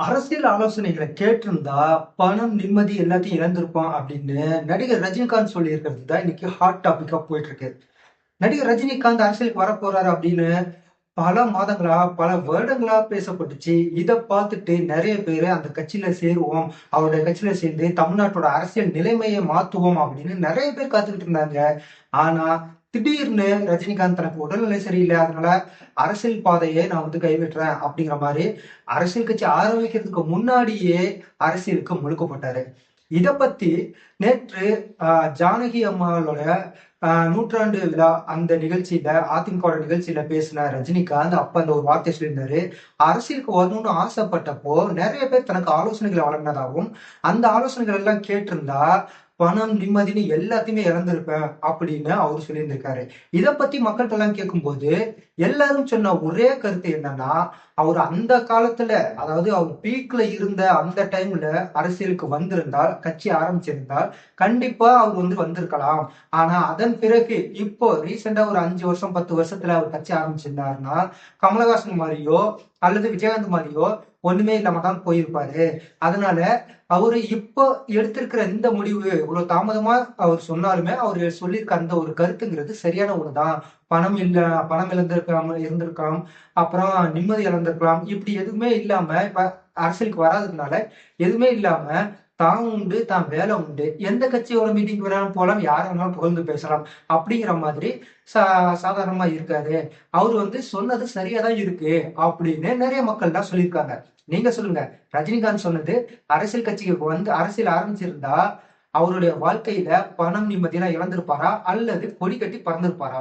அரசியல் ஆலோசனைகளை கேட்டிருந்தா பணம் நிம்மதி எல்லாத்தையும் இழந்திருப்பான் அப்படின்னு நடிகர் ரஜினிகாந்த் சொல்லியிருக்கிறது தான் இன்னைக்கு ஹாட் டாபிக்கா போயிட்டு இருக்கு நடிகர் ரஜினிகாந்த் அரசியலுக்கு வர போறாரு அப்படின்னு பல மாதங்களா பல வருடங்களா பேசப்பட்டுச்சு. இதை பார்த்துட்டு நிறைய பேர் அந்த கட்சியில சேருவோம் அவருடைய கட்சியில சேர்ந்து தமிழ்நாட்டோட அரசியல் நிலைமையை மாத்துவோம் அப்படின்னு நிறைய பேர் காத்துக்கிட்டு இருந்தாங்க. ஆனா திடீர்னு ரஜினிகாந்த் தனக்கு உடல்நிலை சரியில்லை அதனால அரசியல் பாதையை நான் வந்து கைவிட்டுறேன் அப்படிங்கிற மாதிரி அரசியல் கட்சி ஆரம்பிக்கிறதுக்கு முன்னாடியே அரசியலுக்கு முழுக்கப்பட்டாரு. இத பத்தி நேற்று ஆஹ், ஜானகி அம்மாவோட ஆஹ், நூற்றாண்டு விழா அந்த நிகழ்ச்சியில அதிமுக நிகழ்ச்சியில பேசின ரஜினிகாந்த் அப்ப அந்த ஒரு வார்த்தை சொல்லியிருந்தாரு. அரசியலுக்கு வரணும்னு ஆசைப்பட்டப்போ நிறைய பேர் தனக்கு ஆலோசனைகளை வழங்கினதாகவும் அந்த ஆலோசனைகள் எல்லாம் கேட்டிருந்தா பணம் நிம்மதினு எல்லாத்தையுமே இழந்திருப்பேன் அப்படின்னு அவர் சொல்லியிருந்திருக்காரு. இதை பத்தி மக்கள்கிட்ட எல்லாம் கேட்கும்போது எல்லாரும் சொன்ன ஒரே கருத்து என்னன்னா அவர் அந்த காலத்துல அதாவது அவர் பீக்ல இருந்த அந்த டைம்ல அரசியலுக்கு வந்திருந்தால் கட்சி ஆரம்பிச்சிருந்தால் கண்டிப்பா அவர் வந்து வந்திருக்கலாம். ஆனா அதன் பிறகு இப்போ ரீசெண்டா ஒரு அஞ்சு வருஷம் பத்து வருஷத்துல அவர் கட்சி ஆரம்பிச்சிருந்தாருன்னா கமலஹாசன் மாதிரியோ அல்லது விஜயகாந்த் மாதிரியோ ஒண்ணுமே இல்லாம தான் போயிருப்பாரு. அதனால அவரு இப்போ எடுத்திருக்கிற இந்த முடிவு இவ்வளவு தாமதமா அவர் சொன்னாலுமே அவர் சொல்லியிருக்க அந்த ஒரு கருத்துங்கிறது சரியான ஒண்ணுதான். பணம் இல்ல பணம் இழந்திருக்காம இருந்திருக்கலாம் அப்புறம் நிம்மதி இழந்திருக்கலாம் இப்படி எதுவுமே இல்லாம இப்ப அரசியலுக்கு வராததுனால எதுவுமே இல்லாம தான் உண்டு தான் வேலை உண்டு. எந்த கட்சியோட மீட்டிங் வேணாலும் போகலாம் யார் வேணாலும் புகழ்ந்து பேசலாம். அப்படிங்கிற மாதிரி சா சாதாரணமா இருக்காரு அவர் வந்து சொன்னது சரியா தான் இருக்கு அப்படின்னு நிறைய மக்கள் தான் சொல்லியிருக்காங்க. நீங்க சொல்லுங்க. ரஜினிகாந்த் சொன்னது அரசியல் கட்சிக்கு வந்து அரசியல் ஆரம்பிச்சிருந்தா அவருடைய வாழ்க்கையில பணம் நிம்மதியெல்லாம் இழந்திருப்பாரா? அல்லது கொடி கட்டி பறந்திருப்பாரா?